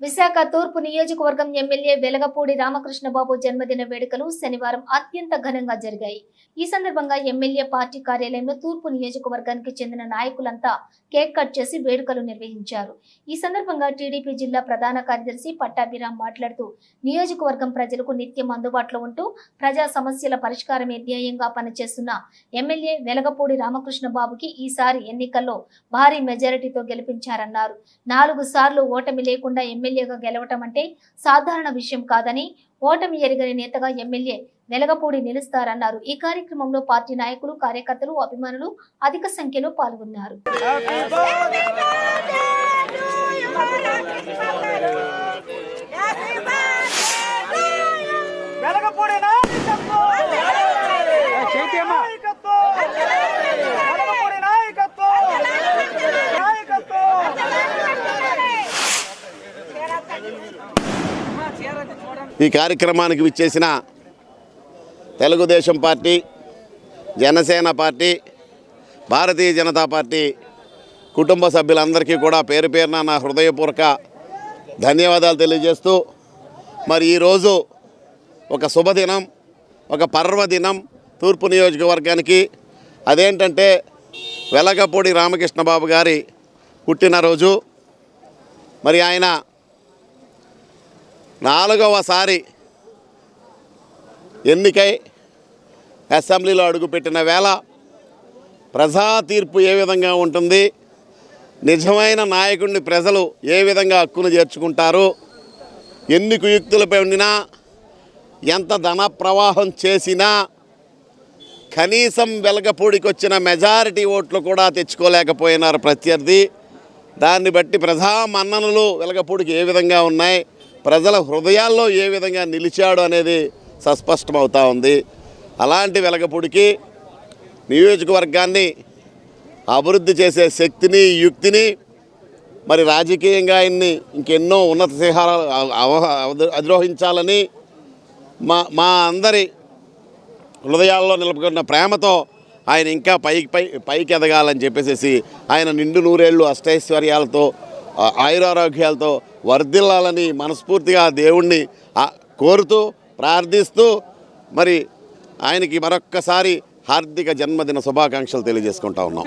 విశాఖ తూర్పు నియోజకవర్గం ఎమ్మెల్యే వెలగపూడి రామకృష్ణబాబు జన్మదిన వేడుకలు శనివారం అత్యంత ఘనంగా జరిగాయి. ఈ సందర్భంగా ఎమ్మెల్యే పార్టీ కార్యాలయంలో తూర్పు నియోజకవర్గానికి చెందిన నాయకులంతా కేక్ కట్ చేసి వేడుకలు నిర్వహించారు. ఈ సందర్భంగా టీడీపీ జిల్లా ప్రధాన కార్యదర్శి పట్టాభిరామ్ మాట్లాడుతూ నియోజకవర్గం ప్రజలకు నిత్యం అందుబాటులో ఉంటూ ప్రజా సమస్యల పరిష్కారమే ధ్యేయంగా పనిచేస్తున్న ఎమ్మెల్యే వెలగపూడి రామకృష్ణబాబుకి ఈసారి ఎన్నికల్లో భారీ మెజారిటీతో గెలిపించారన్నారు. నాలుగు సార్లు ఓటమి లేకుండా ఎమ్మెల్యే ఎమ్మెల్యేగా గెలవటం అంటే సాధారణ విషయం కాదని ఓటమి ఎరగని నేతగా ఎమ్మెల్యే వెలగపూడి నిలుస్తారన్నారు. ఈ కార్యక్రమంలో పార్టీ నాయకులు కార్యకర్తలు అభిమానులు అధిక సంఖ్యలో పాల్గొన్నారు. ఈ కార్యక్రమానికి విచ్చేసిన Telugu Desam party Janasena party Bharatiya Janata party కుటుంబ సభ్యులందరికీ కూడా పేరు పేరున నా హృదయపూర్వక ధన్యవాదాలు తెలియజేస్తూ మరి ఈరోజు ఒక శుభదినం ఒక పర్వదినం తూర్పు నియోజకవర్గానికి. అదేంటంటే వెలగపూడి రామకృష్ణ బాబు గారి పుట్టినరోజు. మరి ఆయన నాలుగవసారి ఎన్నికై అసెంబ్లీలో అడుగుపెట్టిన వేళ ప్రజా తీర్పు ఏ విధంగా ఉంటుంది? నిజమైన నాయకుడిని ప్రజలు ఏ విధంగా హక్కును చేర్చుకుంటారు? ఎన్ని కుయుక్తులపై ఉండినా ఎంత ధన ప్రవాహం చేసినా కనీసం వెలగపూడికి వచ్చిన మెజారిటీ ఓట్లు కూడా తెచ్చుకోలేకపోయినారు ప్రత్యర్థి. దాన్ని బట్టి ప్రజా మన్ననలు వెలగపూడికి ఏ విధంగా ఉన్నాయి? ప్రజల హృదయాల్లో ఏ విధంగా నిలిచాడు అనేది సస్పష్టమవుతా ఉంది. అలాంటి వెలగపూడికి నియోజకవర్గాన్ని అభివృద్ధి చేసే శక్తిని యుక్తిని మరి రాజకీయంగా ఆయన్ని ఇంకెన్నో ఉన్నత శిఖరాలు అధిరోహించాలని మా మా అందరి హృదయాల్లో నిలుపుకున్న ప్రేమతో ఆయన ఇంకా పైకి పై పైకి ఎదగాలని చెప్పేసి ఆయన నిండు నూరేళ్ళు అష్టైశ్వర్యాలతో ఆయురారోగ్యాలతో వర్ధిల్లాలని మనస్ఫూర్తిగా దేవుణ్ణి కోరుతూ ప్రార్థిస్తూ మరి ఆయనకి మరొక్కసారి హార్దిక జన్మదిన శుభాకాంక్షలు తెలియజేసుకుంటా ఉన్నాం.